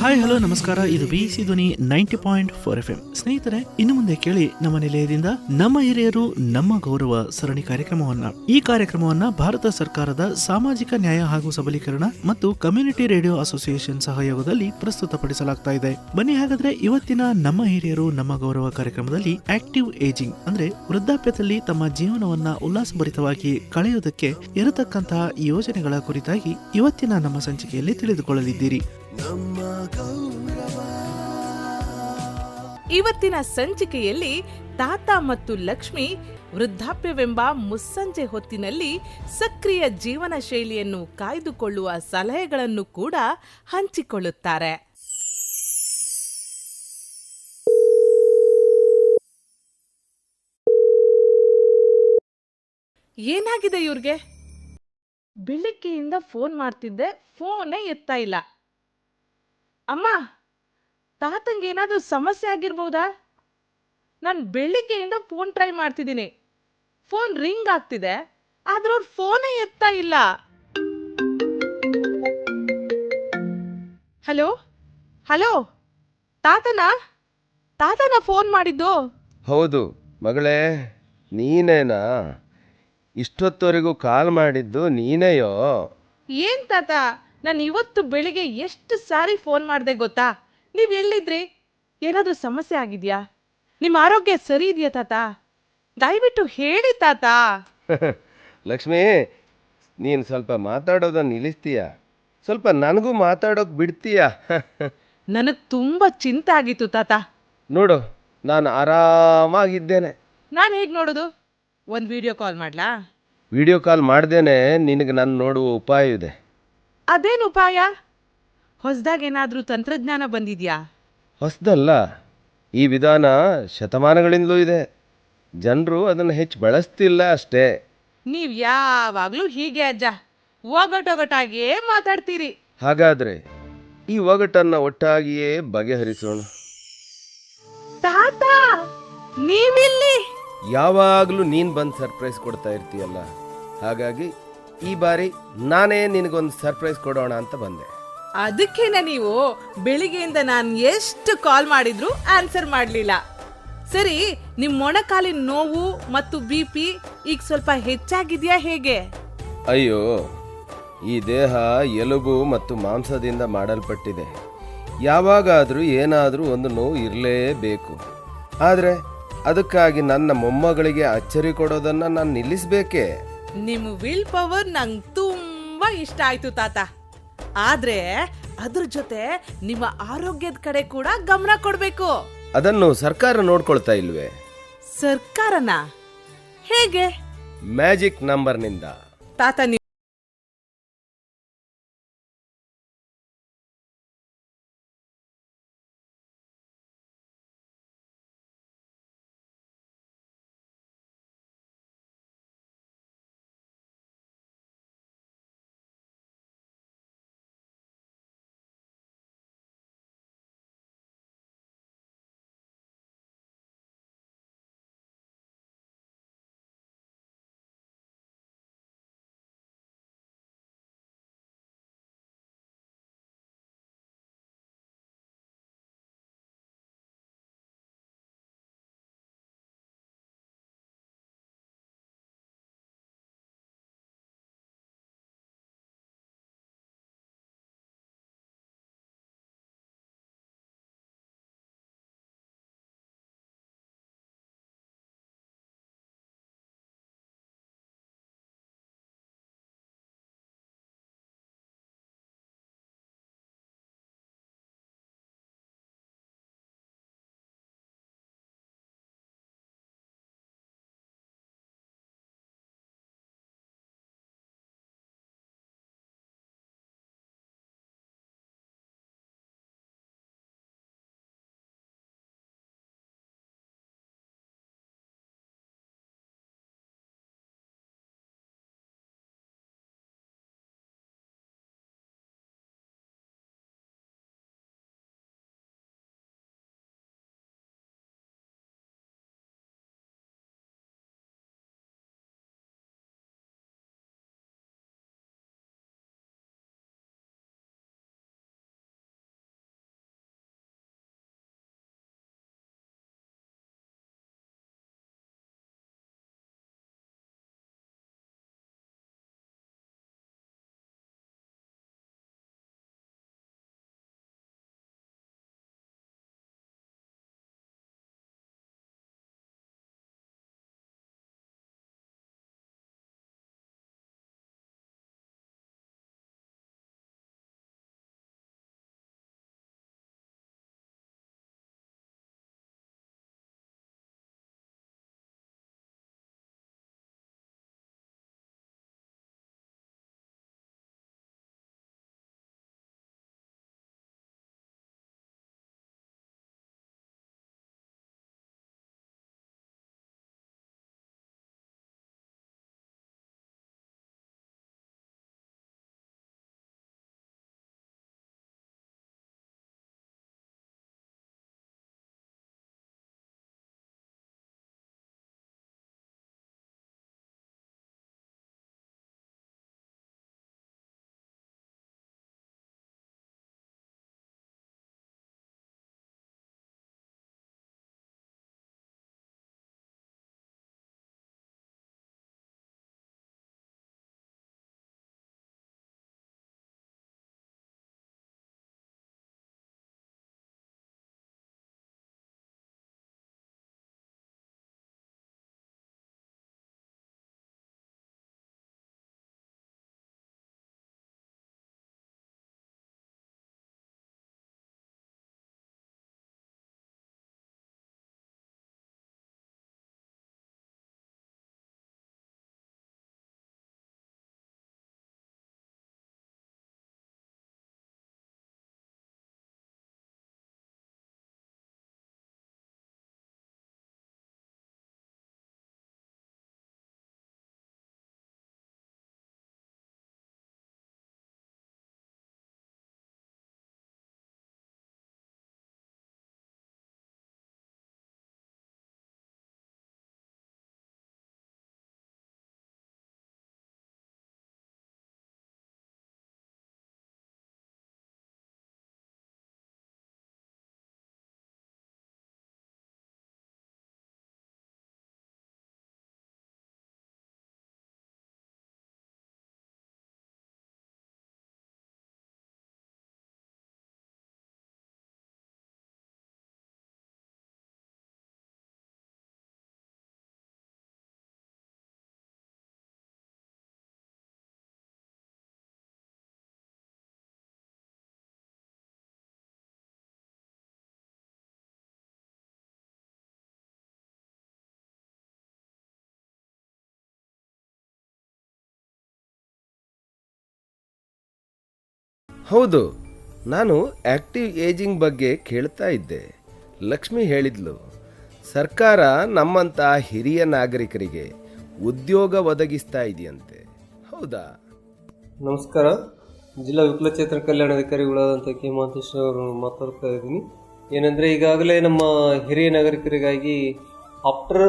Hi hello ನಮಸ್ಕಾರ. ಇದು B C Dhwani ninety point four F M ಸ್ನೇಹಿತರೆ, ಇನ್ನು ಮುಂದೆ ಕೇಳಿ ನಮ್ಮ ನಿಲಯದಿಂದ ನಮ್ಮ ಹಿರಿಯರು, ನಮ್ಮ ಗೌರವ ಸರಣಿ ಕಾರ್ಯಕ್ರಮವನ್ನ. ಈ ಕಾರ್ಯಕ್ರಮವನ್ನ ಭಾರತ ಸರ್ಕಾರದ ಸಾಮಾಜಿಕ ನ್ಯಾಯ ಹಾಗೂ ಸಬಲೀಕರಣ ಮತ್ತು ಕಮ್ಯುನಿಟಿ ರೇಡಿಯೋ ಅಸೋಸಿಯೇಷನ್ ಸಹಯೋಗದಲ್ಲಿ ಪ್ರಸ್ತುತಪಡಿಸಲಾಗ್ತಾ ಇದೆ. ಬನ್ನಿ ಹಾಗಾದ್ರೆ ಇವತ್ತಿನ ನಮ್ಮ ಹಿರಿಯರು, ನಮ್ಮ ಗೌರವ ಕಾರ್ಯಕ್ರಮದಲ್ಲಿ ಆಕ್ಟಿವ್ ಏಜಿಂಗ್ ಅಂದ್ರೆ ವೃದ್ಧಾಪ್ಯದಲ್ಲಿ ತಮ್ಮ ಜೀವನವನ್ನ ಉಲ್ಲಾಸಭರಿತವಾಗಿ ಕಳೆಯುವುದಕ್ಕೆ ಇರತಕ್ಕಂತಹ ಯೋಜನೆಗಳ ಕುರಿತಾಗಿ ಇವತ್ತಿನ ನಮ್ಮ ಸಂಚಿಕೆಯಲ್ಲಿ ತಿಳಿದುಕೊಳ್ಳಲಿದ್ದೀರಿ. ಇವತ್ತಿನ ಸಂಚಿಕೆಯಲ್ಲಿ ತಾತ ಮತ್ತು ಲಕ್ಷ್ಮಿ ವೃದ್ಧಾಪ್ಯವೆಂಬ ಮುಸ್ಸಂಜೆ ಹೊತ್ತಿನಲ್ಲಿ ಸಕ್ರಿಯ ಜೀವನ ಶೈಲಿಯನ್ನು ಕಾಯ್ದುಕೊಳ್ಳುವ ಸಲಹೆಗಳನ್ನು ಕೂಡ ಹಂಚಿಕೊಳ್ಳುತ್ತಾರೆ. ಏನಾಗಿದೆ ಇವ್ರಿಗೆ? ಬೆಳಿಗ್ಗೆಯಿಂದ ಫೋನ್ ಮಾಡ್ತಿದ್ದೆ ಫೋನೇ ಎತ್ತಾ ಇಲ್ಲ. ಅಮ್ಮ ತಾತಂಗೆ ಏನಾದರೂ ಸಮಸ್ಯೆ ಆಗಿರ್ಬೋದಾ? ನಾನು ಬೆಳಿಗ್ಗೆಯಿಂದ ಫೋನ್ ಟ್ರೈ ಮಾಡ್ತಿದ್ದೀನಿ. ಫೋನ್ ರಿಂಗ್ ಆಗ್ತಿದೆ ಆದ್ರೆ ಅವ್ರ ಫೋನೇ ಎತ್ತಾ ಇಲ್ಲ. ಹಲೋ ಹಲೋ ತಾತನ? ತಾತನ ಫೋನ್ ಮಾಡಿದ್ದು? ಹೌದು. ಮಗಳೇ ನೀನೇನಾ? ಇಷ್ಟೊತ್ತವರೆಗೂ ಕಾಲ್ ಮಾಡಿದ್ದು ನೀನೇಯೋ? ಏನ್ ತಾತ? ನಾನು ಇವತ್ತು ಬೆಳಿಗ್ಗೆ ಎಷ್ಟು ಸಾರಿ ಫೋನ್ ಮಾಡಿದೆ ಗೊತ್ತಾ? ನೀವು ಎಲ್ಲಿದ್ರಿ? ಏನಾದರೂ ಸಮಸ್ಯೆ ಆಗಿದೆಯಾ? ನಿಮ್ಮ ಆರೋಗ್ಯ ಸರಿ ಇದೆಯಾ ತಾತ? ದಯವಿಟ್ಟು ಹೇಳಿ ತಾತ. ಲಕ್ಷ್ಮಿ ನೀನು ಸ್ವಲ್ಪ ಮಾತಾಡೋದನ್ನು ನಿಲ್ಲಿಸ್ತೀಯ? ಸ್ವಲ್ಪ ನನಗೂ ಮಾತಾಡೋಕೆ ಬಿಡ್ತೀಯ? ನನಗೆ ತುಂಬ ಚಿಂತೆ ಆಗಿತ್ತು ತಾತ. ನೋಡು ನಾನು ಆರಾಮಾಗಿದ್ದೇನೆ. ನಾನು ಹೇಗೆ ನೋಡೋದು? ಒಂದು ವಿಡಿಯೋ ಕಾಲ್ ಮಾಡ್ಲಾ? ವಿಡಿಯೋ ಕಾಲ್ ಮಾಡ್ದೇನೆ ನಿನಗೆ ನಾನು ನೋಡುವ ಉಪಾಯ ಇದೆ. ಅದೇನು ಉಪಾಯ? ಹೊಸದಾಗೇನಾದರೂ ತಂತ್ರಜ್ಞಾನ ಬಂದಿದೆಯಾ? ಹೊಸದಲ್ಲ. ಈ ವಿಧಾನ ಶತಮಾನಗಳಿಂದಲೂ ಇದೆ. ಜನರು ಅದನ್ನು ಹೆಚ್ಚು ಬಳಸ್ತಿಲ್ಲ ಅಷ್ಟೇ. ನೀವು ಯಾವಾಗಲೂ ಹೀಗೆ ಅಜ್ಜ. ಒಗಟೊಗಟಾಗಿಯೇ ಮಾತಾಡ್ತೀರಿ. ಹಾಗಾದರೆ ಈ ಒಗಟನ್ನು ಒಟ್ಟಾಗಿಯೇ ಬಗೆಹರಿಸೋಣ. ತಾತ! ನೀವಿಲ್ಲಿ? ಯಾವಾಗಲೂ ನೀನು ಬಂದು ಸರ್ಪ್ರೈಸ್ ಕೊಡ್ತಾ ಇರ್ತೀಯಲ್ಲ. ಹಾಗಾಗಿ ಈ ಬಾರಿ ನಾನೇ ನಿನಗೊಂದು ಸರ್ಪ್ರೈಸ್ ಕೊಡೋಣ ಅಂತ ಬಂದೆ. ಅದಕ್ಕೇನೆ ನೀವು ಬೆಳಿಗ್ಗೆಯಿಂದ ನಾನು ಎಷ್ಟು ಕಾಲ್ ಮಾಡಿದ್ರು ಆನ್ಸರ್ ಮಾಡಲಿಲ್ಲ. ಸರಿ ನಿಮ್ಮ ಮೊಣಕಾಲಿನ ನೋವು ಮತ್ತು ಬಿ ಪಿ ಈಗ ಸ್ವಲ್ಪ ಹೆಚ್ಚಾಗಿದೆಯಾ ಹೇಗೆ? ಅಯ್ಯೋ ಈ ದೇಹ ಎಲುಬು ಮತ್ತು ಮಾಂಸದಿಂದ ಮಾಡಲ್ಪಟ್ಟಿದೆ. ಯಾವಾಗಾದರೂ ಏನಾದರೂ ಒಂದು ನೋವು ಇರಲೇಬೇಕು. ಆದರೆ ಅದಕ್ಕಾಗಿ ನನ್ನ ಮೊಮ್ಮಗಳಿಗೆ ಅಚ್ಚರಿ ಕೊಡೋದನ್ನು ನಾನು ನಿಲ್ಲಿಸಬೇಕೇ? ನಿಮ್ಮ ವಿಲ್ ಪವರ್ ನಂಗ್ ತುಂಬಾ ಇಷ್ಟ ಆಯ್ತು ತಾತ. ಆದ್ರೆ ಅದ್ರ ಜೊತೆ ನಿಮ್ಮ ಆರೋಗ್ಯದ ಕಡೆ ಕೂಡ ಗಮನ ಕೊಡ್ಬೇಕು. ಅದನ್ನು ಸರ್ಕಾರ ನೋಡ್ಕೊಳ್ತಾ ಇಲ್ವೇ? ಸರ್ಕಾರನ? ಹೇಗೆ? ಮ್ಯಾಜಿಕ್ ನಂಬರ್ನಿಂದ. ತಾತ ಹೌದು, ನಾನು ಆ್ಯಕ್ಟಿವ್ ಏಜಿಂಗ್ ಬಗ್ಗೆ ಕೇಳ್ತಾ ಇದ್ದೆ. ಲಕ್ಷ್ಮಿ ಹೇಳಿದ್ಲು, ಸರ್ಕಾರ ನಮ್ಮಂಥ ಹಿರಿಯ ನಾಗರಿಕರಿಗೆ ಉದ್ಯೋಗ ಒದಗಿಸ್ತಾ ಇದೆಯಂತೆ. ಹೌದಾ? ನಮಸ್ಕಾರ, ಜಿಲ್ಲಾ ವಿಕಲಚೇತನ ಕಲ್ಯಾಣಾಧಿಕಾರಿಗಳಾದಂಥ ಕೆ. ಮಹಂತೇಶ್ ಅವರು ಮಾತಾಡ್ತಾ ಇದ್ದೀನಿ. ಏನಂದರೆ, ಈಗಾಗಲೇ ನಮ್ಮ ಹಿರಿಯ ನಾಗರಿಕರಿಗಾಗಿ ಆಫ್ಟರ್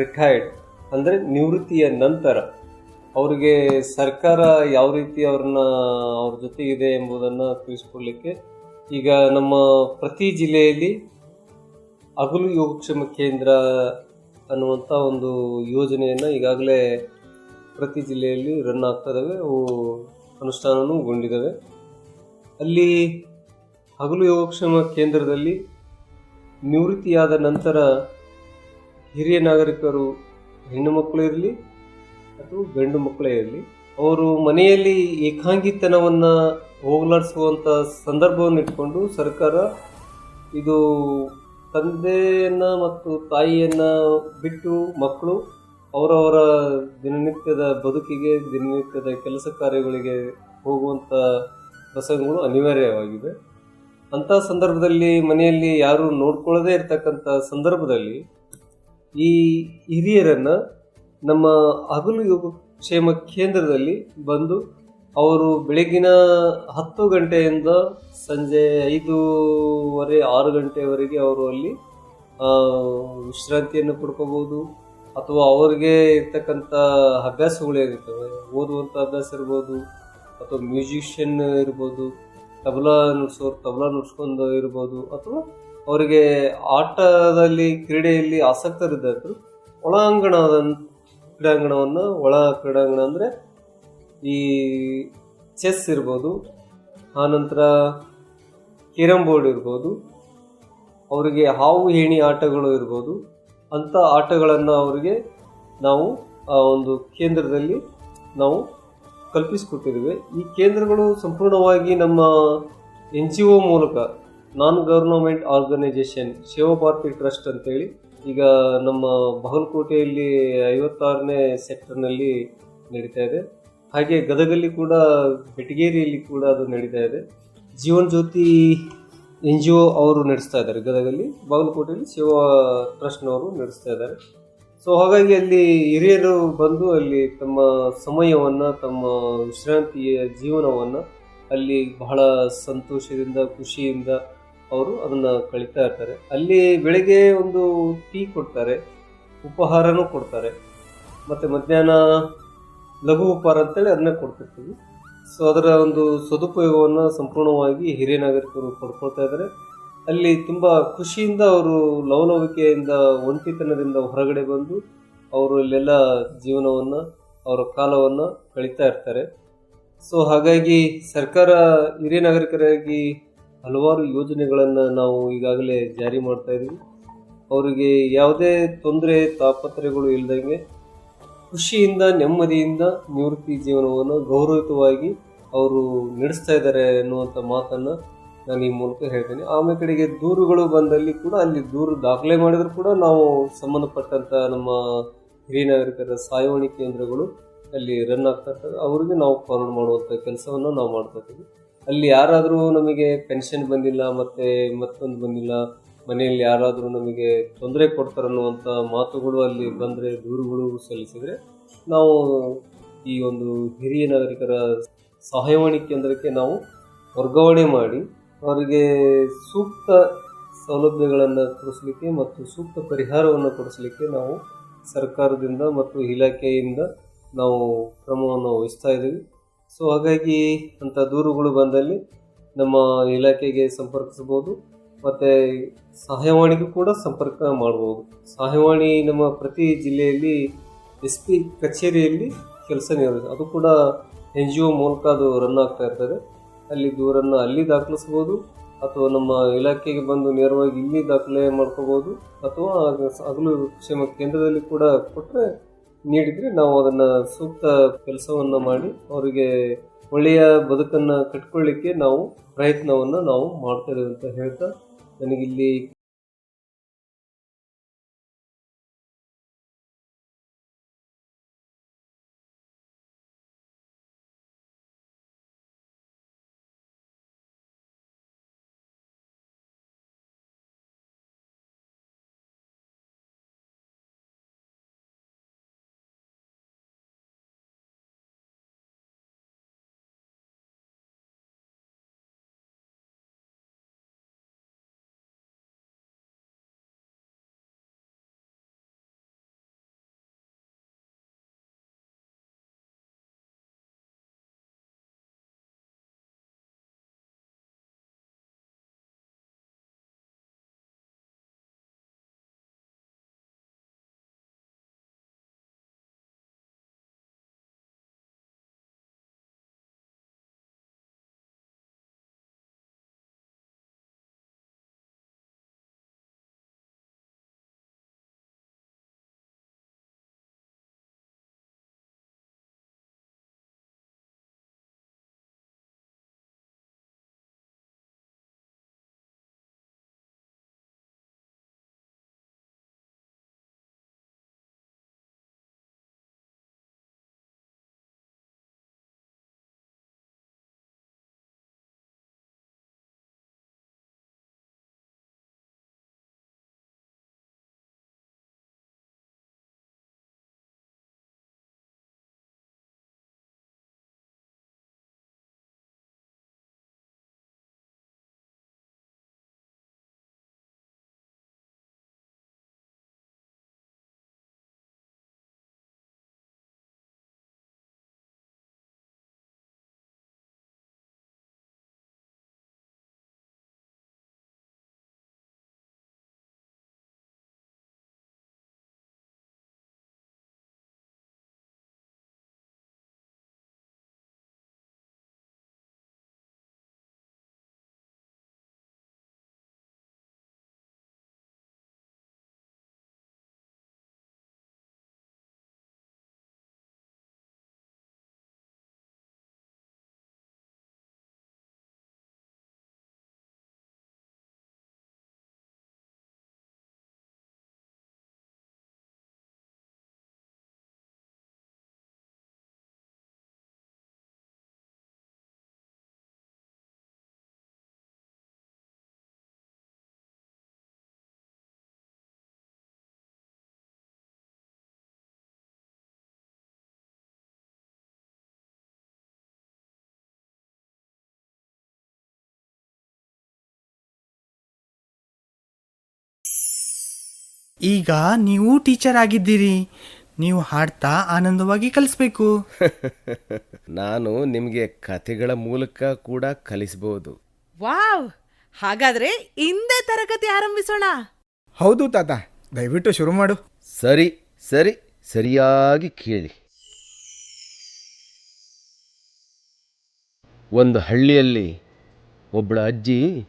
ರಿಟೈರ್ಡ್, ಅಂದರೆ ನಿವೃತ್ತಿಯ ನಂತರ ಅವರಿಗೆ ಸರ್ಕಾರ ಯಾವ ರೀತಿ ಅವ್ರನ್ನ ಅವ್ರ ಇದೆ ಎಂಬುದನ್ನು ತಿಳಿಸ್ಕೊಡ್ಲಿಕ್ಕೆ ಈಗ ನಮ್ಮ ಪ್ರತಿ ಜಿಲ್ಲೆಯಲ್ಲಿ ಹಗಲು ಯೋಗಕ್ಷೇಮ ಕೇಂದ್ರ ಅನ್ನುವಂಥ ಒಂದು ಯೋಜನೆಯನ್ನು ಈಗಾಗಲೇ ಪ್ರತಿ ಜಿಲ್ಲೆಯಲ್ಲಿ ರನ್ ಆಗ್ತಾ ಇದ್ದಾವೆ ಅವು ಅನುಷ್ಠಾನಗೊಂಡಿದ್ದಾವೆ ಅಲ್ಲಿ ಹಗಲು ಯೋಗಕ್ಷೇಮ ಕೇಂದ್ರದಲ್ಲಿ ನಿವೃತ್ತಿಯಾದ ನಂತರ ಹಿರಿಯ ನಾಗರಿಕರು, ಹೆಣ್ಣು ಮಕ್ಕಳು ಇರಲಿ ಅಥವಾ ಗಂಡು ಮಕ್ಕಳೇ ಇರಲಿ ಅವರು ಮನೆಯಲ್ಲಿ ಏಕಾಂಗಿತನವನ್ನು ಹೋಗಲಾಡಿಸುವಂಥ ಸಂದರ್ಭವನ್ನು ಇಟ್ಕೊಂಡು ಸರ್ಕಾರ ಇದು ತಂದೆಯನ್ನು ಮತ್ತು ತಾಯಿಯನ್ನು ಬಿಟ್ಟು ಮಕ್ಕಳು ಅವರವರ ದಿನನಿತ್ಯದ ಬದುಕಿಗೆ, ದಿನನಿತ್ಯದ ಕೆಲಸ ಕಾರ್ಯಗಳಿಗೆ ಹೋಗುವಂಥ ಪ್ರಸಂಗಗಳು ಅನಿವಾರ್ಯವಾಗಿದೆ ಅಂಥ ಸಂದರ್ಭದಲ್ಲಿ ಮನೆಯಲ್ಲಿ ಯಾರೂ ನೋಡ್ಕೊಳ್ಳದೇ ಇರತಕ್ಕಂಥ ಸಂದರ್ಭದಲ್ಲಿ ಈ ಹಿರಿಯರನ್ನ ನಮ್ಮ ಹಗಲು ಯೋಗಕ್ಷೇಮ ಕೇಂದ್ರದಲ್ಲಿ ಬಂದು ಅವರು ಬೆಳಗಿನ ಹತ್ತು ಗಂಟೆಯಿಂದ ಸಂಜೆ ಐದೂವರೆ, ಆರು ಗಂಟೆವರೆಗೆ ಅವರು ಅಲ್ಲಿ ವಿಶ್ರಾಂತಿಯನ್ನು ಪಡ್ಕೋಬಹುದು. ಅಥವಾ ಅವರಿಗೆ ಇರ್ತಕ್ಕಂಥ ಅಭ್ಯಾಸಗಳು ಏನಿರ್ತವೆ, ಓದುವಂಥ ಅಭ್ಯಾಸ ಇರ್ಬೋದು, ಅಥವಾ ಮ್ಯೂಸಿಷಿಯನ್ ಇರ್ಬೋದು, ತಬಲಾ ನುಡ್ಸೋರು ತಬಲಾ ನುಡ್ಸ್ಕೊಂಡು ಇರ್ಬೋದು, ಅಥವಾ ಅವರಿಗೆ ಆಟದಲ್ಲಿ, ಕ್ರೀಡೆಯಲ್ಲಿ ಆಸಕ್ತರಿದ್ದರು ಒಳಾಂಗಣದ ಕ್ರೀಡಾಂಗಣವನ್ನು ಒಳ ಕ್ರೀಡಾಂಗಣ ಅಂದರೆ ಈ ಚೆಸ್ ಇರ್ಬೋದು ಆನಂತರ ಕೇರಮ್ ಬೋರ್ಡ್ ಇರ್ಬೋದು, ಅವರಿಗೆ ಹಾವು ಏಣಿ ಆಟಗಳು ಇರ್ಬೋದು, ಅಂಥ ಆಟಗಳನ್ನು ಅವರಿಗೆ ನಾವು, ಆ ಒಂದು ಕೇಂದ್ರದಲ್ಲಿ ನಾವು ಕಲ್ಪಿಸಿಕೊಟ್ಟಿದ್ದೇವೆ. ಈ ಕೇಂದ್ರಗಳು ಸಂಪೂರ್ಣವಾಗಿ ನಮ್ಮ ಎನ್ ಜಿ ಒ ಮೂಲಕ non government organisation Shivabharathi trust ಅಂತೇಳಿ ಈಗ ನಮ್ಮ ಬಾಗಲಕೋಟೆಯಲ್ಲಿ ಐವತ್ತಾರನೇ ಸೆಕ್ಟರ್ನಲ್ಲಿ ನಡೀತಾ ಇದೆ. ಹಾಗೆ ಗದಗಲ್ಲಿ ಕೂಡ, ಬೆಟಗೇರಿಯಲ್ಲಿ ಕೂಡ ಅದು ನಡೀತಾ ಇದೆ. Jeevan Jyoti N G O ಅವರು ನಡೆಸ್ತಾ ಇದ್ದಾರೆ ಗದಗಲ್ಲಿ. ಬಾಗಲಕೋಟೆಯಲ್ಲಿ ಶಿವ ಟ್ರಸ್ಟ್ನವರು ನಡೆಸ್ತಾ ಇದ್ದಾರೆ. ಸೊ ಹಾಗಾಗಿ ಅಲ್ಲಿ ಹಿರಿಯರು ಬಂದು ಅಲ್ಲಿ ತಮ್ಮ ಸಮಯವನ್ನು, ತಮ್ಮ ವಿಶ್ರಾಂತಿಯ ಜೀವನವನ್ನು ಅಲ್ಲಿ ಬಹಳ ಸಂತೋಷದಿಂದ, ಖುಷಿಯಿಂದ ಅವರು ಅದನ್ನು ಕಳೀತಾ ಇರ್ತಾರೆ. ಅಲ್ಲಿ ಬೆಳಿಗ್ಗೆ ಒಂದು ಟೀ ಕೊಡ್ತಾರೆ, ಉಪಹಾರನೂ ಕೊಡ್ತಾರೆ. ಮತ್ತು ಮಧ್ಯಾಹ್ನ ಲಘು ಉಪಹಾರ ಅಂತೇಳಿ ಅದನ್ನೇ ಕೊಡ್ತಿರ್ತೀವಿ. ಸೊ ಅದರ ಒಂದು ಸದುಪಯೋಗವನ್ನು ಸಂಪೂರ್ಣವಾಗಿ ಹಿರಿಯ ನಾಗರಿಕರು ಪಡ್ಕೊಳ್ತಾ ಇದ್ದಾರೆ. ಅಲ್ಲಿ ತುಂಬ ಖುಷಿಯಿಂದ ಅವರು ಲವಲವಿಕೆಯಿಂದ, ಒಂಟಿತನದಿಂದ ಹೊರಗಡೆ ಬಂದು ಅವರು ಇಲ್ಲೆಲ್ಲ ಜೀವನವನ್ನು, ಅವರ ಕಾಲವನ್ನು ಕಳೀತಾ ಇರ್ತಾರೆ. ಸೊ ಹಾಗಾಗಿ ಸರ್ಕಾರ ಹಿರಿಯ ನಾಗರಿಕರಾಗಿ ಹಲವಾರು ಯೋಜನೆಗಳನ್ನು ನಾವು ಈಗಾಗಲೇ ಜಾರಿ ಮಾಡ್ತಾ ಇದ್ದೀವಿ ಅವರಿಗೆ ಯಾವುದೇ ತೊಂದರೆ ತಾಪತ್ರೆಗಳು ಇಲ್ಲದಂಗೆ ಖುಷಿಯಿಂದ, ನೆಮ್ಮದಿಯಿಂದ ನಿವೃತ್ತಿ ಜೀವನವನ್ನು ಗೌರವಯುತವಾಗಿ ಅವರು ನಡೆಸ್ತಾ ಇದ್ದಾರೆ ಅನ್ನುವಂಥ ಮಾತನ್ನು ನಾನು ಈ ಮೂಲಕ ಹೇಳ್ತೇನೆ. ಆಮೇಲೆ ಕಡೆಗೆ ದೂರುಗಳು ಬಂದಲ್ಲಿ ಕೂಡ ಅಲ್ಲಿ ದೂರು ದಾಖಲೆ ಮಾಡಿದರೂ ಕೂಡ ನಾವು ಸಂಬಂಧಪಟ್ಟಂಥ ನಮ್ಮ ಹಿರಿಯ ನಾಗರಿಕರ ಸಾಯವಾಣಿ ಕೇಂದ್ರಗಳು ಅಲ್ಲಿ ರನ್ ಆಗ್ತಾ ಇರ್ತವೆ. ಅವರಿಗೆ ನಾವು ಫಾರ್ವರ್ಡ್ ಮಾಡುವಂಥ ಕೆಲಸವನ್ನು ನಾವು ಮಾಡ್ತಾ ಇದ್ದೀವಿ. ಅಲ್ಲಿ ಯಾರಾದರೂ ನಮಗೆ ಪೆನ್ಷನ್ ಬಂದಿಲ್ಲ ಮತ್ತು ಮತ್ತೊಂದು ಬಂದಿಲ್ಲ, ಮನೆಯಲ್ಲಿ ಯಾರಾದರೂ ನಮಗೆ ತೊಂದರೆ ಕೊಡ್ತಾರನ್ನುವಂಥ ಮಾತುಗಳು ಅಲ್ಲಿ ಬಂದರೆ, ದೂರುಗಳು ಸಲ್ಲಿಸಿದರೆ ನಾವು ಈ ಒಂದು ಹಿರಿಯ ನಾಗರಿಕರ ಸಹಾಯವಾಣಿ ಕೇಂದ್ರಕ್ಕೆ ನಾವು ವರ್ಗಾವಣೆ ಮಾಡಿ ಅವರಿಗೆ ಸೂಕ್ತ ಸೌಲಭ್ಯಗಳನ್ನು ಕೊಡಿಸಲಿಕ್ಕೆ ಮತ್ತು ಸೂಕ್ತ ಪರಿಹಾರವನ್ನು ಕೊಡಿಸಲಿಕ್ಕೆ ನಾವು ಸರ್ಕಾರದಿಂದ ಮತ್ತು ಇಲಾಖೆಯಿಂದ ನಾವು ಕ್ರಮವನ್ನು ವಹಿಸ್ತಾ ಇದ್ದೀವಿ ಸೊ ಹಾಗಾಗಿ ಅಂಥ ದೂರುಗಳು ಬಂದಲ್ಲಿ ನಮ್ಮ ಇಲಾಖೆಗೆ ಸಂಪರ್ಕಿಸ್ಬೋದು ಮತ್ತು ಸಹಾಯವಾಣಿಗೂ ಕೂಡ ಸಂಪರ್ಕ ಮಾಡ್ಬೋದು ಸಹಾಯವಾಣಿ ನಮ್ಮ ಪ್ರತಿ ಜಿಲ್ಲೆಯಲ್ಲಿ ಎಸ್ ಪಿ ಕಚೇರಿಯಲ್ಲಿ ಕೆಲಸ ನಿರ್ವಹಿಸ, ಅದು ಕೂಡ ಎನ್ ಜಿ ಒ ಮೂಲಕ ಅದು ರನ್ ಆಗ್ತಾ ಇರ್ತದೆ. ಅಲ್ಲಿ ದೂರನ್ನು ಅಲ್ಲಿ ದಾಖಲಿಸ್ಬೋದು ಅಥವಾ ನಮ್ಮ ಇಲಾಖೆಗೆ ಬಂದು ನೇರವಾಗಿ ಇಲ್ಲಿ ದಾಖಲೆ ಮಾಡ್ಕೋಬೋದು ಅಥವಾ ಹಗಲು ಕ್ಷೇಮ ಕೇಂದ್ರದಲ್ಲಿ ಕೂಡ ಕೊಟ್ಟರೆ ನೀಡಿದರೆ ನಾವು ಅದನ್ನು ಸೂಕ್ತ ಕೆಲಸವನ್ನು ಮಾಡಿ ಅವರಿಗೆ ಒಳ್ಳೆಯ ಬದುಕನ್ನು ಕಟ್ಕೊಳ್ಳಿಕ್ಕೆ ನಾವು ಪ್ರಯತ್ನವನ್ನು ನಾವು ಮಾಡ್ತಾ ಅಂತ ಹೇಳ್ತಾ, ನನಗಿಲ್ಲಿ ಈಗ ನೀವು ಟೀಚರ್ ಆಗಿದ್ದೀರಿ. ನೀವು ಹಾಡ್ತಾ ಆನಂದವಾಗಿ ಕಲಿಸ್ಬೇಕು. ನಾನು ನಿಮಗೆ ಕಥೆಗಳ ಮೂಲಕ ಕೂಡ ಕಲಿಸಬಹುದು ವಾವ್! ಹಾಗಾದ್ರೆ ಇಂದೇ ತರಗತಿ ಆರಂಭಿಸೋಣ. ಹೌದು ತಾತ ದಯವಿಟ್ಟು ಶುರು ಮಾಡು. ಸರಿ ಸರಿ ಸರಿಯಾಗಿ ಕೇಳಿ. ಒಂದು ಹಳ್ಳಿಯಲ್ಲಿ ಒಬ್ಬಳ ಅಜ್ಜಿ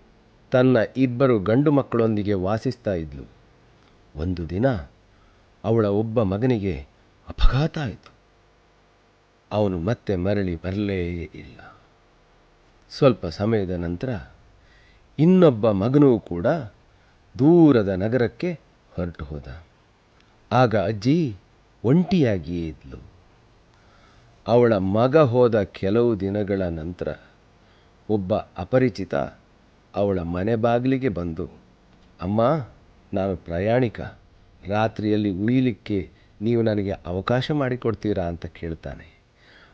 ತನ್ನ ಇಬ್ಬರು ಗಂಡು ಮಕ್ಕಳೊಂದಿಗೆ ವಾಸಿಸ್ತಾ ಇದ್ಲು. ಒಂದು ದಿನ ಅವಳ ಒಬ್ಬ ಮಗನಿಗೆ ಅಪಘಾತ ಆಯಿತು. ಅವನು ಮತ್ತೆ ಮರಳಿ ಬರಲೇ ಇಲ್ಲ. ಸ್ವಲ್ಪ ಸಮಯದ ನಂತರ ಇನ್ನೊಬ್ಬ ಮಗನೂ ಕೂಡ ದೂರದ ನಗರಕ್ಕೆ ಹೊರಟು ಹೋದ. ಆಗ ಅಜ್ಜಿ ಒಂಟಿಯಾಗಿಯೇ ಇದ್ಲು. ಅವಳ ಮಗ ಹೋದ ಕೆಲವು ದಿನಗಳ ನಂತರ ಒಬ್ಬ ಅಪರಿಚಿತ ಅವಳ ಮನೆ ಬಾಗಿಲಿಗೆ ಬಂದು, ಅಮ್ಮ ನಾನು ಪ್ರಯಾಣಿಕ. ರಾತ್ರಿಯಲ್ಲಿ ಉಳಿಲಿಕ್ಕೆ ನೀವು ನನಗೆ ಅವಕಾಶ ಮಾಡಿಕೊಡ್ತೀರಾ ಅಂತ ಕೇಳ್ತಾನೆ.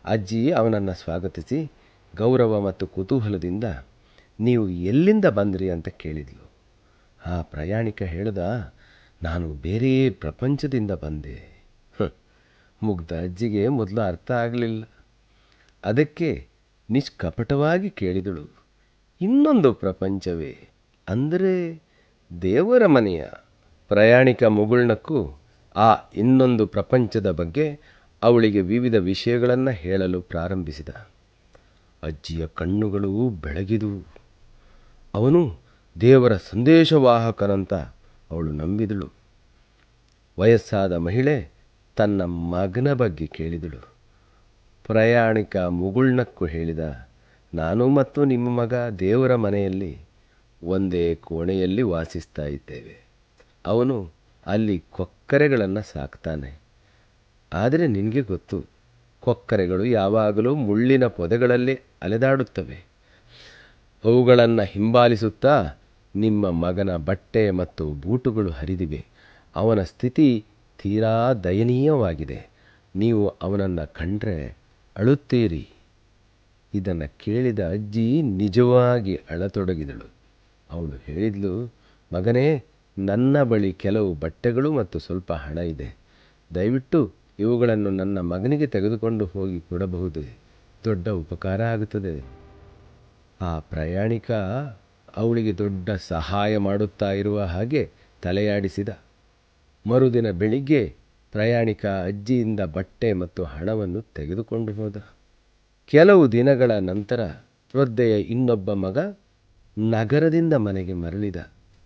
ಅಜ್ಜಿ ಅವನನ್ನು ಸ್ವಾಗತಿಸಿ ಗೌರವ ಮತ್ತು ಕುತೂಹಲದಿಂದ ನೀವು ಎಲ್ಲಿಂದ ಬಂದ್ರಿ ಅಂತ ಕೇಳಿದ್ಲು. ಆ ಪ್ರಯಾಣಿಕ ಹೇಳ್ದ, ನಾನು ಬೇರೆ ಪ್ರಪಂಚದಿಂದ ಬಂದೆ. ಮುಗ್ಧ ಅಜ್ಜಿಗೆ ಮೊದಲು ಅರ್ಥ ಆಗಲಿಲ್ಲ. ಅದಕ್ಕೆ ನಿಷ್ಕಪಟವಾಗಿ ಕೇಳಿದಳು, ಇನ್ನೊಂದು ಪ್ರಪಂಚವೇ ಅಂದರೆ ದೇವರ ಮನೆಯ ಪ್ರಯಾಣಿಕ ಮುಗುಳ್ನಕ್ಕೂ ಆ ಇನ್ನೊಂದು ಪ್ರಪಂಚದ ಬಗ್ಗೆ ಅವಳಿಗೆ ವಿವಿಧ ವಿಷಯಗಳನ್ನು ಹೇಳಲು ಪ್ರಾರಂಭಿಸಿದ. ಅಜ್ಜಿಯ ಕಣ್ಣುಗಳು ಬೆಳಗಿದುವು. ಅವನು ದೇವರ ಸಂದೇಶವಾಹಕನಂತ ಅವಳು ನಂಬಿದಳು. ವಯಸ್ಸಾದ ಮಹಿಳೆ ತನ್ನ ಮಗನ ಬಗ್ಗೆ ಕೇಳಿದಳು. ಪ್ರಯಾಣಿಕ ಮುಗುಳ್ನಕ್ಕು ಹೇಳಿದ, ನಾನು ಮತ್ತು ನಿಮ್ಮ ಮಗ ದೇವರ ಮನೆಯಲ್ಲಿ ಒಂದೇ ಕೋಣೆಯಲ್ಲಿ ವಾಸಿಸ್ತಾ ಇದ್ದೇವೆ. ಅವನು ಅಲ್ಲಿ ಕೊಕ್ಕರೆಗಳನ್ನು ಸಾಕ್ತಾನೆ. ಆದರೆ ನಿನಗೆ ಗೊತ್ತು, ಕೊಕ್ಕರೆಗಳು ಯಾವಾಗಲೂ ಮುಳ್ಳಿನ ಪೊದೆಗಳಲ್ಲಿ ಅಲೆದಾಡುತ್ತವೆ. ಅವುಗಳನ್ನು ಹಿಂಬಾಲಿಸುತ್ತಾ ನಿಮ್ಮ ಮಗನ ಬಟ್ಟೆ ಮತ್ತು ಬೂಟುಗಳು ಹರಿದಿವೆ. ಅವನ ಸ್ಥಿತಿ ತೀರಾ ದಯನೀಯವಾಗಿದೆ. ನೀವು ಅವನನ್ನು ಕಂಡ್ರೆ ಅಳುತ್ತೀರಿ. ಇದನ್ನು ಕೇಳಿದ ಅಜ್ಜಿ ನಿಜವಾಗಿ ಅಳತೊಡಗಿದಳು. ಅವಳು ಹೇಳಿದ್ಲು. ಮಗನೇ, ನನ್ನ ಬಳಿ ಕೆಲವು ಬಟ್ಟೆಗಳು ಮತ್ತು ಸ್ವಲ್ಪ ಹಣ ಇದೆ. ದಯವಿಟ್ಟು ಇವುಗಳನ್ನು ನನ್ನ ಮಗನಿಗೆ ತೆಗೆದುಕೊಂಡು ಹೋಗಿ ಕೊಡಬಹುದು. ದೊಡ್ಡ ಉಪಕಾರ ಆಗುತ್ತದೆ. ಆ ಪ್ರಯಾಣಿಕ ಅವಳಿಗೆ ದೊಡ್ಡ ಸಹಾಯ ಮಾಡುತ್ತಾ ಇರುವ ಹಾಗೆ ತಲೆಯಾಡಿಸಿದ. ಮರುದಿನ ಬೆಳಿಗ್ಗೆ ಪ್ರಯಾಣಿಕ ಅಜ್ಜಿಯಿಂದ ಬಟ್ಟೆ ಮತ್ತು ಹಣವನ್ನು ತೆಗೆದುಕೊಂಡು ಹೋದ. ಕೆಲವು ದಿನಗಳ ನಂತರ ವೃದ್ಧೆಯ ಇನ್ನೊಬ್ಬ ಮಗ ನಗರದಿಂದ ಮನೆಗೆ ಮರಳಿದ.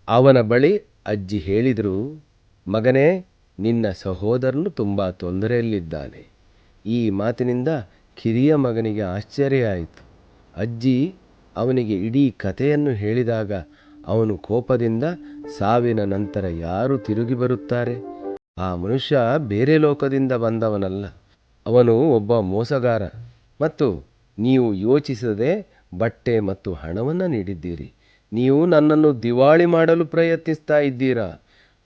ಅವನ ಬಳಿ ಅಜ್ಜಿ ಹೇಳಿದರು, ಮಗನೇ, ನಿನ್ನ ಸಹೋದರನು ತುಂಬ ತೊಂದರೆಯಲ್ಲಿದ್ದಾನೆ. ಈ ಮಾತಿನಿಂದ ಕಿರಿಯ ಮಗನಿಗೆ ಆಶ್ಚರ್ಯ ಆಯಿತು. ಅಜ್ಜಿ ಅವನಿಗೆ ಇಡೀ ಕಥೆಯನ್ನು ಹೇಳಿದಾಗ ಅವನು ಕೋಪದಿಂದ ಸಾವಿನ ನಂತರ ಯಾರು ತಿರುಗಿ ಬರುತ್ತಾರೆ? ಆ ಮನುಷ್ಯ ಬೇರೆ ಲೋಕದಿಂದ ಬಂದವನಲ್ಲ. ಅವನು ಒಬ್ಬ ಮೋಸಗಾರ. ಮತ್ತು ನೀವು ಯೋಚಿಸದೆ ಬಟ್ಟೆ ಮತ್ತು ಹಣವನ್ನು ನೀಡಿದ್ದೀರಿ. ನೀವು ನನ್ನನ್ನು ದಿವಾಳಿ ಮಾಡಲು ಪ್ರಯತ್ನಿಸ್ತಾ ಇದ್ದೀರಾ?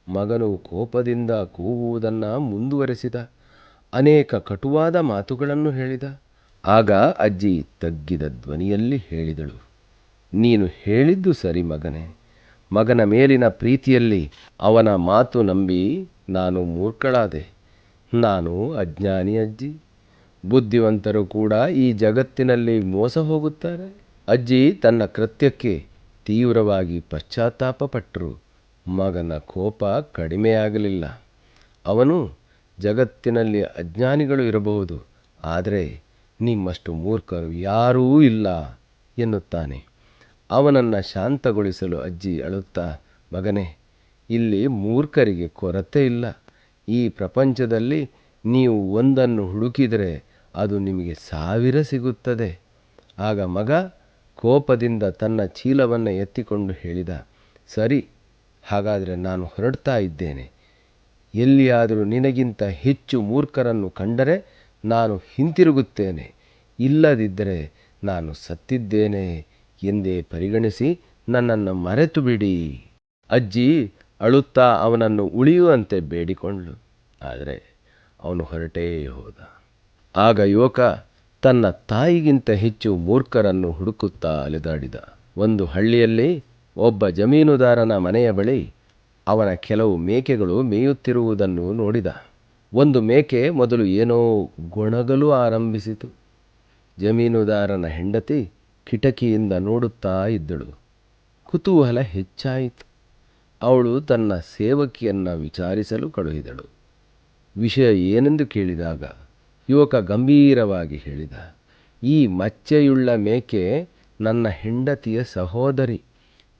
ಮಗನು ಕೋಪದಿಂದ ಕೂಗುವುದನ್ನು ಮುಂದುವರೆಸಿದ. ಅನೇಕ ಕಟುವಾದ ಮಾತುಗಳನ್ನು ಹೇಳಿದ. ಆಗ ಅಜ್ಜಿ ತಗ್ಗಿದ ಧ್ವನಿಯಲ್ಲಿ ಹೇಳಿದಳು, ನೀನು ಹೇಳಿದ್ದು ಸರಿ ಮಗನೇ. ಮಗನ ಮೇಲಿನ ಪ್ರೀತಿಯಲ್ಲಿ ಅವನ ಮಾತು ನಂಬಿ ನಾನು ಮೂರ್ಖಳಾದೆ. ನಾನು ಅಜ್ಞಾನಿ ಅಜ್ಜಿ. ಬುದ್ಧಿವಂತರು ಕೂಡ ಈ ಜಗತ್ತಿನಲ್ಲಿ ಮೋಸ ಹೋಗುತ್ತಾರೆ. ಅಜ್ಜಿ ತನ್ನ ಕೃತ್ಯಕ್ಕೆ ತೀವ್ರವಾಗಿ ಪಶ್ಚಾತ್ತಾಪ ಪಟ್ಟರು ಮಗನ ಕೋಪ ಕಡಿಮೆಯಾಗಲಿಲ್ಲ. ಅವನು ಜಗತ್ತಿನಲ್ಲಿ ಅಜ್ಞಾನಿಗಳು ಇರಬಹುದು, ಆದರೆ ನಿಮ್ಮಷ್ಟು ಮೂರ್ಖರು ಯಾರೂ ಇಲ್ಲ ಎನ್ನುತ್ತಾನೆ. ಅವನನ್ನು ಶಾಂತಗೊಳಿಸಲು ಅಜ್ಜಿ ಅಳುತ್ತಾ, ಮಗನೇ, ಇಲ್ಲಿ ಮೂರ್ಖರಿಗೆ ಕೊರತೆ ಇಲ್ಲ. ಈ ಪ್ರಪಂಚದಲ್ಲಿ ನೀವು ಒಂದನ್ನು ಹುಡುಕಿದರೆ ಅದು ನಿಮಗೆ ಸಾವಿರ ಸಿಗುತ್ತದೆ. ಆಗ ಮಗ ಕೋಪದಿಂದ ತನ್ನ ಚೀಲವನ್ನು ಎತ್ತಿಕೊಂಡು ಹೇಳಿದ, ಸರಿ, ಹಾಗಾದರೆ ನಾನು ಹೊರಡ್ತಾ ಇದ್ದೇನೆ. ಎಲ್ಲಿಯಾದರೂ ನಿನಗಿಂತ ಹೆಚ್ಚು ಮೂರ್ಖರನ್ನು ಕಂಡರೆ ನಾನು ಹಿಂತಿರುಗುತ್ತೇನೆ. ಇಲ್ಲದಿದ್ದರೆ ನಾನು ಸತ್ತಿದ್ದೇನೆ ಎಂದೇ ಪರಿಗಣಿಸಿ ನನ್ನನ್ನು ಮರೆತು ಬಿಡಿ ಅಜ್ಜಿ ಅಳುತ್ತಾ ಅವನನ್ನು ಉಳಿಯುವಂತೆ ಬೇಡಿಕೊಂಡಳು. ಆದರೆ ಅವನು ಹೊರಟೇ ಹೋದ. ಆಗ ಯುವಕ ತನ್ನ ತಾಯಿಗಿಂತ ಹೆಚ್ಚು ಮೂರ್ಖರನ್ನು ಹುಡುಕುತ್ತಾ ಅಲೆದಾಡಿದ. ಒಂದು ಹಳ್ಳಿಯಲ್ಲಿ ಒಬ್ಬ ಜಮೀನುದಾರನ ಮನೆಯ ಬಳಿ ಅವನ ಕೆಲವು ಮೇಕೆಗಳು ಮೇಯುತ್ತಿರುವುದನ್ನು ನೋಡಿದ. ಒಂದು ಮೇಕೆ ಮೊದಲು ಏನೋ ಗೊಣಗಲು ಆರಂಭಿಸಿತು. ಜಮೀನುದಾರನ ಹೆಂಡತಿ ಕಿಟಕಿಯಿಂದ ನೋಡುತ್ತಾ ಇದ್ದಳು. ಕುತೂಹಲ ಹೆಚ್ಚಾಯಿತು. ಅವಳು ತನ್ನ ಸೇವಕಿಯನ್ನು ವಿಚಾರಿಸಲು ಕಳುಹಿದಳು. ವಿಷಯ ಏನೆಂದು ಕೇಳಿದಾಗ ಯುವಕ ಗಂಭೀರವಾಗಿ ಹೇಳಿದ, ಈ ಮಚ್ಚೆಯುಳ್ಳ ಮೇಕೆ ನನ್ನ ಹೆಂಡತಿಯ ಸಹೋದರಿ.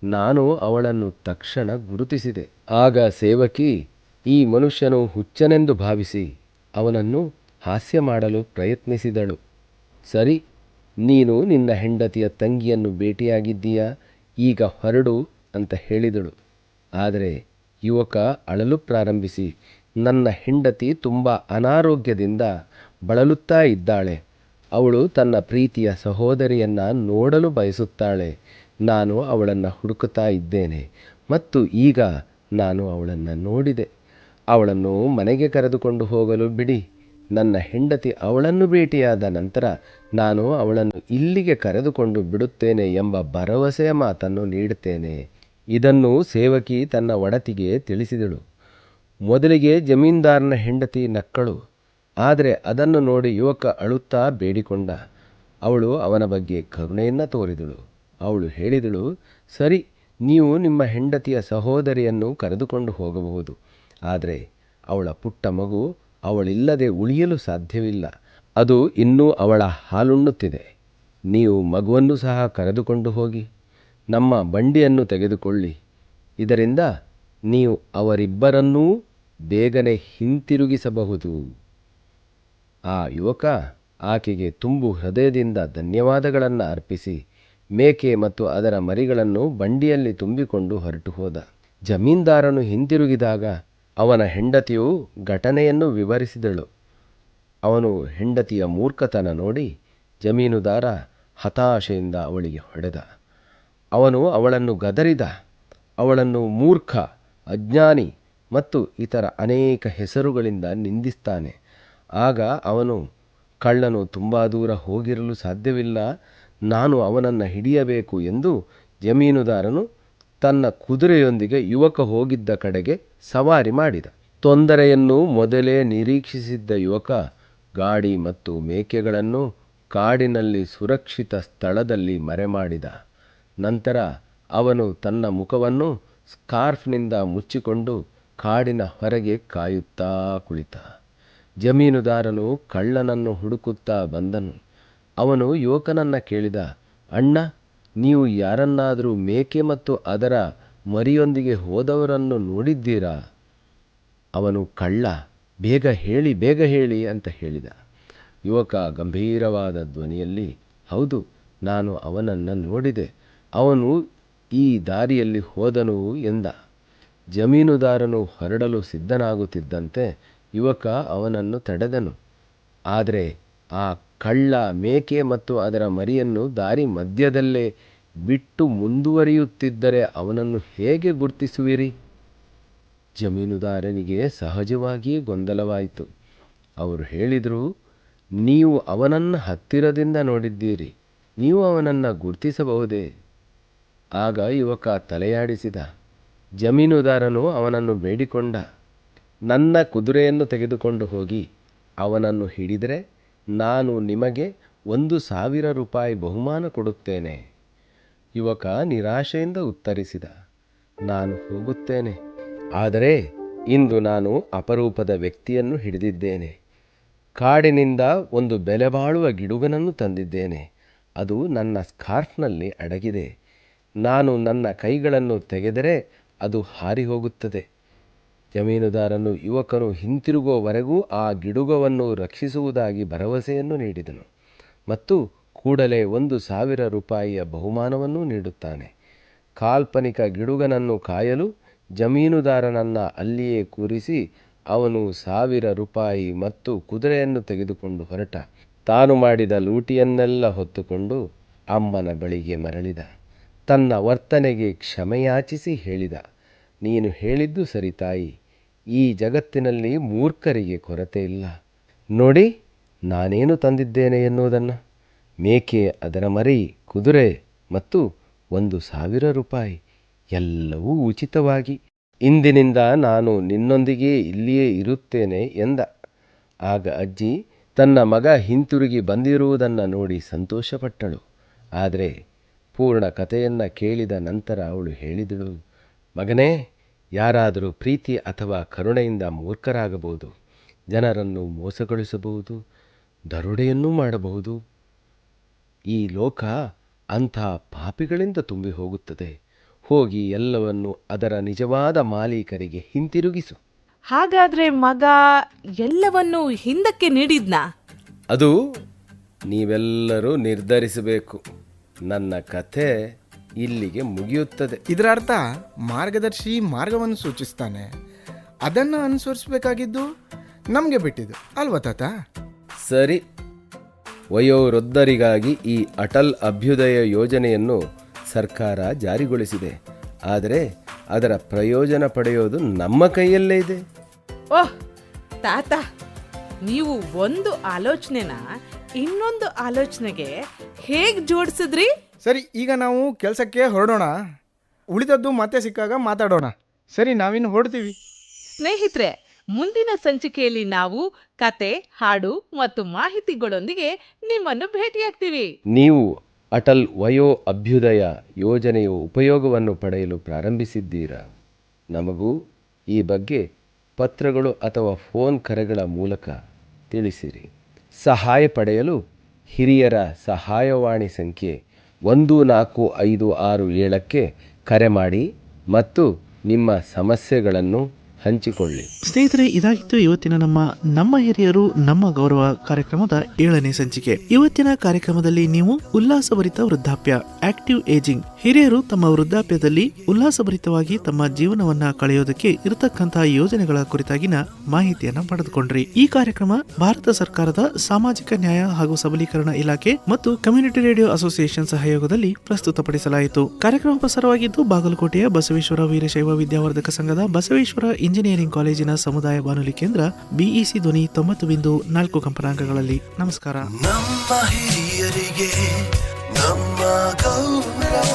ನಾನು ಅವಳನ್ನು ತಕ್ಷಣ ಗುರುತಿಸಿದೆ. ಆಗ ಸೇವಕಿ, ಈ ಮನುಷ್ಯನು ಹುಚ್ಚನೆಂದು ಭಾವಿಸಿ ಅವನನ್ನು ಹಾಸ್ಯ ಮಾಡಲು ಪ್ರಯತ್ನಿಸಿದಳು. ಸರಿ, ನೀನು ನಿನ್ನ ಹೆಂಡತಿಯ ತಂಗಿಯನ್ನು ಭೇಟಿಯಾಗಿದ್ದೀಯಾ ಈಗ ಹೊರಡು ಅಂತ ಹೇಳಿದಳು. ಆದರೆ ಯುವಕ ಅಳಲು ಪ್ರಾರಂಭಿಸಿ, ನನ್ನ ಹೆಂಡತಿ ತುಂಬ ಅನಾರೋಗ್ಯದಿಂದ ಬಳಲುತ್ತಾ ಇದ್ದಾಳೆ. ಅವಳು ತನ್ನ ಪ್ರೀತಿಯ ಸಹೋದರಿಯನ್ನು ನೋಡಲು ಬಯಸುತ್ತಾಳೆ. ನಾನು ಅವಳನ್ನು ಹುಡುಕುತ್ತಾ ಇದ್ದೇನೆ ಮತ್ತು ಈಗ ನಾನು ಅವಳನ್ನು ನೋಡಿದೆ. ಅವಳನ್ನು ಮನೆಗೆ ಕರೆದುಕೊಂಡು ಹೋಗಲು ಬಿಡಿ. ನನ್ನ ಹೆಂಡತಿ ಅವಳನ್ನು ಭೇಟಿಯಾದ ನಂತರ ನಾನು ಅವಳನ್ನು ಇಲ್ಲಿಗೆ ಕರೆದುಕೊಂಡು ಬಿಡುತ್ತೇನೆ ಎಂಬ ಭರವಸೆಯ ಮಾತನ್ನು ನೀಡುತ್ತೇನೆ. ಇದನ್ನು ಸೇವಕಿ ತನ್ನ ಒಡತಿಗೆ ತಿಳಿಸಿದಳು. ಮೊದಲಿಗೆ ಜಮೀನ್ದಾರನ ಹೆಂಡತಿ ನಕ್ಕಳು. ಆದರೆ ಅದನ್ನು ನೋಡಿ ಯುವಕ ಅಳುತ್ತಾ ಬೇಡಿಕೊಂಡ. ಅವಳು ಅವನ ಬಗ್ಗೆ ಕರುಣೆಯನ್ನು ತೋರಿದಳು. ಅವಳು ಹೇಳಿದಳು, ಸರಿ, ನೀವು ನಿಮ್ಮ ಹೆಂಡತಿಯ ಸಹೋದರಿಯನ್ನು ಕರೆದುಕೊಂಡು ಹೋಗಬಹುದು. ಆದರೆ ಅವಳ ಪುಟ್ಟ ಮಗು ಅವಳಿಲ್ಲದೆ ಉಳಿಯಲು ಸಾಧ್ಯವಿಲ್ಲ. ಅದು ಇನ್ನೂ ಅವಳ ಹಾಲುಣ್ಣುತ್ತಿದೆ. ನೀವು ಮಗುವನ್ನು ಸಹ ಕರೆದುಕೊಂಡು ಹೋಗಿ. ನಮ್ಮ ಬಂಡಿಯನ್ನು ತೆಗೆದುಕೊಳ್ಳಿ. ಇದರಿಂದ ನೀವು ಅವರಿಬ್ಬರನ್ನೂ ಬೇಗನೆ ಹಿಂತಿರುಗಿಸಬಹುದು. ಆ ಯುವಕ ಆಕೆಗೆ ತುಂಬು ಹೃದಯದಿಂದ ಧನ್ಯವಾದಗಳನ್ನು ಅರ್ಪಿಸಿ ಮೇಕೆ ಮತ್ತು ಅದರ ಮರಿಗಳನ್ನು ಬಂಡಿಯಲ್ಲಿ ತುಂಬಿಕೊಂಡು ಹೊರಟು ಹೋದ. ಜಮೀನ್ದಾರನು ಹಿಂತಿರುಗಿದಾಗ ಅವನ ಹೆಂಡತಿಯು ಘಟನೆಯನ್ನು ವಿವರಿಸಿದಳು. ಅವನು ಹೆಂಡತಿಯ ಮೂರ್ಖತನ ನೋಡಿ ಜಮೀನುದಾರ ಹತಾಶೆಯಿಂದ ಅವಳಿಗೆ ಹೊಡೆದ. ಅವನು ಅವಳನ್ನು ಗದರಿದ. ಅವಳನ್ನು ಮೂರ್ಖ, ಅಜ್ಞಾನಿ ಮತ್ತು ಇತರ ಅನೇಕ ಹೆಸರುಗಳಿಂದ ನಿಂದಿಸ್ತಾನೆ. ಆಗ ಅವನು, ಕಳ್ಳನು, ತುಂಬ ದೂರ ಹೋಗಿರಲು ಸಾಧ್ಯವಿಲ್ಲ. ನಾನು ಅವನನ್ನು ಹಿಡಿಯಬೇಕು ಎಂದು ಜಮೀನುದಾರನು ತನ್ನ ಕುದುರೆಯೊಂದಿಗೆ ಯುವಕ ಹೋಗಿದ್ದ ಕಡೆಗೆ ಸವಾರಿ ಮಾಡಿದ. ತೊಂದರೆಯನ್ನು ಮೊದಲೇ ನಿರೀಕ್ಷಿಸಿದ್ದ ಯುವಕ ಗಾಡಿ ಮತ್ತು ಮೇಕೆಗಳನ್ನು ಕಾಡಿನಲ್ಲಿ ಸುರಕ್ಷಿತ ಸ್ಥಳದಲ್ಲಿ ಮರೆಮಾಡಿದ. ನಂತರ ಅವನು ತನ್ನ ಮುಖವನ್ನು ಸ್ಕಾರ್ಫ್ನಿಂದ ಮುಚ್ಚಿಕೊಂಡು ಕಾಡಿನ ಹೊರಗೆ ಕಾಯುತ್ತಾ ಕುಳಿತ. ಜಮೀನುದಾರನು ಕಳ್ಳನನ್ನು ಹುಡುಕುತ್ತಾ ಬಂದನು. ಅವನು ಯುವಕನನ್ನು ಕೇಳಿದ, ಅಣ್ಣ, ನೀವು ಯಾರನ್ನಾದರೂ ಮೇಕೆ ಮತ್ತು ಅದರ ಮರಿಯೊಂದಿಗೆ ಹೋದವರನ್ನು ನೋಡಿದ್ದೀರಾ? ಅವನು, ಕಳ್ಳ, ಬೇಗ ಹೇಳಿ ಬೇಗ ಹೇಳಿ, ಅಂತ ಹೇಳಿದ. ಯುವಕ ಗಂಭೀರವಾದ ಧ್ವನಿಯಲ್ಲಿ, ಹೌದು, ನಾನು ಅವನನ್ನು ನೋಡಿದೆ. ಅವನು ಈ ದಾರಿಯಲ್ಲಿ ಹೋದನು ಎಂದ. ಜಮೀನುದಾರನು ಹೊರಡಲು ಸಿದ್ಧನಾಗುತ್ತಿದ್ದಂತೆ ಯುವಕ ಅವನನ್ನು ತಡೆದನು. ಆದರೆ ಆ ಕಳ್ಳ ಮೇಕೆ ಮತ್ತು ಅದರ ಮರಿಯನ್ನು ದಾರಿ ಮಧ್ಯದಲ್ಲೇ ಬಿಟ್ಟು ಮುಂದುವರಿಯುತ್ತಿದ್ದರೆ ಅವನನ್ನು ಹೇಗೆ ಗುರುತಿಸುವಿರಿ? ಜಮೀನುದಾರನಿಗೆ ಸಹಜವಾಗಿಯೇ ಗೊಂದಲವಾಯಿತು. ಅವರು ಹೇಳಿದರು, ನೀವು ಅವನನ್ನು ಹತ್ತಿರದಿಂದ ನೋಡಿದ್ದೀರಿ, ನೀವು ಅವನನ್ನು ಗುರುತಿಸಬಹುದೇ? ಆಗ ಯುವಕ ತಲೆಯಾಡಿಸಿದ, ಜಮೀನುದಾರನು ಅವನನ್ನು ಬೇಡಿಕೊಂಡ. ನನ್ನ ಕುದುರೆಯನ್ನು ತೆಗೆದುಕೊಂಡು ಹೋಗಿ ಅವನನ್ನು ಹಿಡಿದರೆ ನಾನು ನಿಮಗೆ ಒಂದು ಸಾವಿರ ರೂಪಾಯಿ ಬಹುಮಾನ ಕೊಡುತ್ತೇನೆ. ಯುವಕ ನಿರಾಶೆಯಿಂದ ಉತ್ತರಿಸಿದ, ನಾನು ಹೋಗುತ್ತೇನೆ. ಆದರೆ ಇಂದು ನಾನು ಅಪರೂಪದ ವ್ಯಕ್ತಿಯನ್ನು ಹಿಡಿದಿದ್ದೇನೆ. ಕಾಡಿನಿಂದ ಒಂದು ಬೆಲೆಬಾಳುವ ಗಿಡುಗನನ್ನು ತಂದಿದ್ದೇನೆ. ಅದು ನನ್ನ ಸ್ಕಾರ್ಫ್ನಲ್ಲಿ ಅಡಗಿದೆ. ನಾನು ನನ್ನ ಕೈಗಳನ್ನು ತೆಗೆದರೆ ಅದು ಹಾರಿ ಹೋಗುತ್ತದೆ. ಜಮೀನುದಾರನು ಯುವಕನು ಹಿಂತಿರುಗುವವರೆಗೂ ಆ ಗಿಡುಗವನ್ನು ರಕ್ಷಿಸುವುದಾಗಿ ಭರವಸೆಯನ್ನು ನೀಡಿದನು. ಮತ್ತು ಕೂಡಲೇ ಒಂದು ಸಾವಿರ ರೂಪಾಯಿಯ ಬಹುಮಾನವನ್ನು ನೀಡುತ್ತಾನೆ. ಕಾಲ್ಪನಿಕ ಗಿಡುಗನನ್ನು ಕಾಯಲು ಜಮೀನುದಾರನನ್ನು ಅಲ್ಲಿಯೇ ಕೂರಿಸಿ ಅವನು ಸಾವಿರ ರೂಪಾಯಿ ಮತ್ತು ಕುದುರೆಯನ್ನು ತೆಗೆದುಕೊಂಡು ಹೊರಟ. ತಾನು ಮಾಡಿದ ಲೂಟಿಯನ್ನೆಲ್ಲ ಹೊತ್ತುಕೊಂಡು ಅಮ್ಮನ ಬಳಿಗೆ ಮರಳಿದ. ತನ್ನ ವರ್ತನೆಗೆ ಕ್ಷಮೆಯಾಚಿಸಿ ಹೇಳಿದ. ನೀನು ಹೇಳಿದ್ದು ಸರಿ ತಾಯಿ. ಈ ಜಗತ್ತಿನಲ್ಲಿ ಮೂರ್ಖರಿಗೆ ಕೊರತೆ ಇಲ್ಲ. ನೋಡಿ, ನಾನೇನು ತಂದಿದ್ದೇನೆ ಎನ್ನುವುದನ್ನು. ಮೇಕೆ ಅದರ ಮರಿ, ಕುದುರೆ ಮತ್ತು ಒಂದು ಸಾವಿರ ರೂಪಾಯಿ, ಎಲ್ಲವೂ ಉಚಿತವಾಗಿ. ಇಂದಿನಿಂದ ನಾನು ನಿನ್ನೊಂದಿಗೆ ಇಲ್ಲಿಯೇ ಇರುತ್ತೇನೆ ಎಂದ. ಆಗ ಅಜ್ಜಿ ತನ್ನ ಮಗ ಹಿಂತಿರುಗಿ ಬಂದಿರುವುದನ್ನು ನೋಡಿ ಸಂತೋಷಪಟ್ಟಳು. ಆದರೆ ಪೂರ್ಣ ಕಥೆಯನ್ನು ಕೇಳಿದ ನಂತರ ಅವಳು ಹೇಳಿದಳು, ಮಗನೇ ಯಾರಾದರೂ ಪ್ರೀತಿ ಅಥವಾ ಕರುಣೆಯಿಂದ ಮೂರ್ಖರಾಗಬಹುದು ಜನರನ್ನು ಮೋಸಗೊಳಿಸಬಹುದು ದರೋಡೆಯನ್ನೂ ಮಾಡಬಹುದು. ಈ ಲೋಕ ಅಂಥ ಪಾಪಿಗಳಿಂದ ತುಂಬಿ ಹೋಗುತ್ತದೆ. ಹೋಗಿ ಎಲ್ಲವನ್ನು ಅದರ ನಿಜವಾದ ಮಾಲೀಕರಿಗೆ ಹಿಂತಿರುಗಿಸು. ಹಾಗಾದ್ರೆ ಮಗ ಎಲ್ಲವನ್ನು ಹಿಂದಕ್ಕೆ ನೀಡಿದ್ನಾ? ಅದು ನೀವೆಲ್ಲರೂ ನಿರ್ಧರಿಸಬೇಕು. ನನ್ನ ಕಥೆ ಇಲ್ಲಿಗೆ ಮುಗಿಯುತ್ತದೆ. ಇದರ ಅರ್ಥ ಮಾರ್ಗದರ್ಶಿ ಮಾರ್ಗವನ್ನು ಸೂಚಿಸ್ತಾನೆ. ಅದನ್ನು ಅನುಸರಿಸಬೇಕಾಗಿದ್ದು ನಮಗೆ ಬಿಟ್ಟಿದ್ದು ಅಲ್ವಾ ತಾತ? ಸರಿ. ವಯೋವೃದ್ಧರಿಗಾಗಿ ಈ ಅಟಲ್ ಅಭ್ಯುದಯ ಯೋಜನೆಯನ್ನು ಸರ್ಕಾರ ಜಾರಿಗೊಳಿಸಿದೆ. ಆದರೆ ಅದರ ಪ್ರಯೋಜನ ಪಡೆಯೋದು ನಮ್ಮ ಕೈಯಲ್ಲೇ ಇದೆ. ಓಹ್ ತಾತ ನೀವು ಒಂದು ಆಲೋಚನೆನ ಇನ್ನೊಂದು ಆಲೋಚನೆಗೆ ಹೇಗೆ ಜೋಡಿಸಿದ್ರಿ? ಸರಿ ಈಗ ನಾವು ಕೆಲಸಕ್ಕೆ ಹೊರಡೋಣ. ಉಳಿದದ್ದು ಮತ್ತೆ ಸಿಕ್ಕಾಗ ಮಾತಾಡೋಣ. ಸರಿ ನಾವಿನ್ನು ಹೊರಡ್ತೀವಿ. ಸ್ನೇಹಿತರೆ ಮುಂದಿನ ಸಂಚಿಕೆಯಲ್ಲಿ ನಾವು ಕತೆ ಹಾಡು ಮತ್ತು ಮಾಹಿತಿಗಳೊಂದಿಗೆ ನಿಮ್ಮನ್ನು ಭೇಟಿಯಾಗ್ತೀವಿ. ನೀವು ಅಟಲ್ ವಯೋ ಅಭ್ಯುದಯ ಯೋಜನೆಯ ಉಪಯೋಗವನ್ನು ಪಡೆಯಲು ಪ್ರಾರಂಭಿಸಿದ್ದೀರಾ? ನಮಗೂ ಈ ಬಗ್ಗೆ ಪತ್ರಗಳು ಅಥವಾ ಫೋನ್ ಕರೆಗಳ ಮೂಲಕ ತಿಳಿಸಿರಿ. ಸಹಾಯ ಪಡೆಯಲು ಹಿರಿಯರ ಸಹಾಯವಾಣಿ ಸಂಖ್ಯೆ ಒಂದು, ನಾಲ್ಕು, ಐದು, ಆರು, ಏಳಕ್ಕೆ ಕರೆ ಮಾಡಿ ಮತ್ತು ನಿಮ್ಮ ಸಮಸ್ಯೆಗಳನ್ನು ಹಂಚಿಕೊಳ್ಳಿ. ಸ್ನೇಹಿತರೆ, ಇದಾಗಿತ್ತು ಇವತ್ತಿನ ನಮ್ಮ ನಮ್ಮ ಹಿರಿಯರು ನಮ್ಮ ಗೌರವ ಕಾರ್ಯಕ್ರಮದ ಏಳನೇ ಸಂಚಿಕೆ. ಇವತ್ತಿನ ಕಾರ್ಯಕ್ರಮದಲ್ಲಿ ನೀವು ಉಲ್ಲಾಸಭರಿತ ವೃದ್ಧಾಪ್ಯ, ಆಕ್ಟಿವ್ ಏಜಿಂಗ್ ಹಿರಿಯರು ತಮ್ಮ ವೃದ್ಧಾಪ್ಯದಲ್ಲಿ ಉಲ್ಲಾಸಭರಿತವಾಗಿ ತಮ್ಮ ಜೀವನವನ್ನ ಕಳೆಯೋದಕ್ಕೆ ಇರತಕ್ಕಂತಹ ಯೋಜನೆಗಳ ಕುರಿತಾಗಿನ ಮಾಹಿತಿಯನ್ನ ಪಡೆದುಕೊಂಡ್ರಿ. ಈ ಕಾರ್ಯಕ್ರಮ ಭಾರತ ಸರ್ಕಾರದ ಸಾಮಾಜಿಕ ನ್ಯಾಯ ಹಾಗೂ ಸಬಲೀಕರಣ ಇಲಾಖೆ ಮತ್ತು ಕಮ್ಯುನಿಟಿ ರೇಡಿಯೋ ಅಸೋಸಿಯೇಷನ್ ಸಹಯೋಗದಲ್ಲಿ ಪ್ರಸ್ತುತಪಡಿಸಲಾಯಿತು. ಕಾರ್ಯಕ್ರಮ ಪ್ರಸಾರವಾಗಿದ್ದು ಬಾಗಲಕೋಟೆಯ ಬಸವೇಶ್ವರ ವೀರಶೈವ ವಿದ್ಯಾವರ್ಧಕ ಸಂಘದ ಬಸವೇಶ್ವರ ಇಂಜಿನಿಯರಿಂಗ್ ಕಾಲೇಜಿನ ಸಮುದಾಯ ಬಾನುಲಿ ಕೇಂದ್ರ, ಬಿಇಸಿ ಧ್ವನಿ ತೊಂಬತ್ತು ಬಿಂದು ನಾಲ್ಕು ಕಂಪನಾಂಕಗಳಲ್ಲಿ ನಮಸ್ಕಾರ. ನಮ್ಮ ಹಿರಿಯರಿಗೆ ನಮ್ಮ ಗೌರವ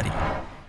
Catarina.